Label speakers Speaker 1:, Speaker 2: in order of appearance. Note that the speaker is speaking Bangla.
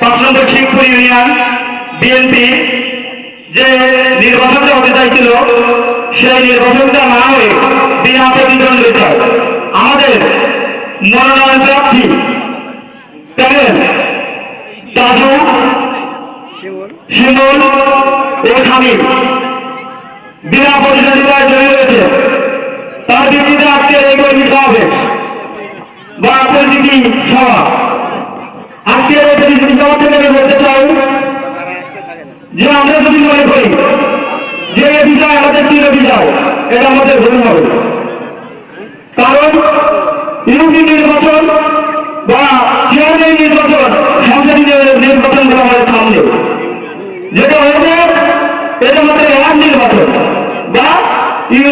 Speaker 1: পাঁচ নম্বর শিবপুর বিএনপি যে নির্বাচনটা হতে চাইছিল সেই নির্বাচনটা না হয়ে বিনা প্রতিদ্বন্দ্বিতা আমাদের মনোনয়ন প্রার্থী দাদু, শিমুল ও স্বামীর বিনা প্রতিদ্বন্দ্বিতায় জয়ী হয়েছে। তার ভিত্তিতে আজকে এই কর্মী হবে পরিচিতি সভা থেকে বলতে চাই যে আমরা যদি মনে করি যে বিজয় আমাদের চির বিজয়, এটা আমাদের ভুল হবে। কারণ ইউপি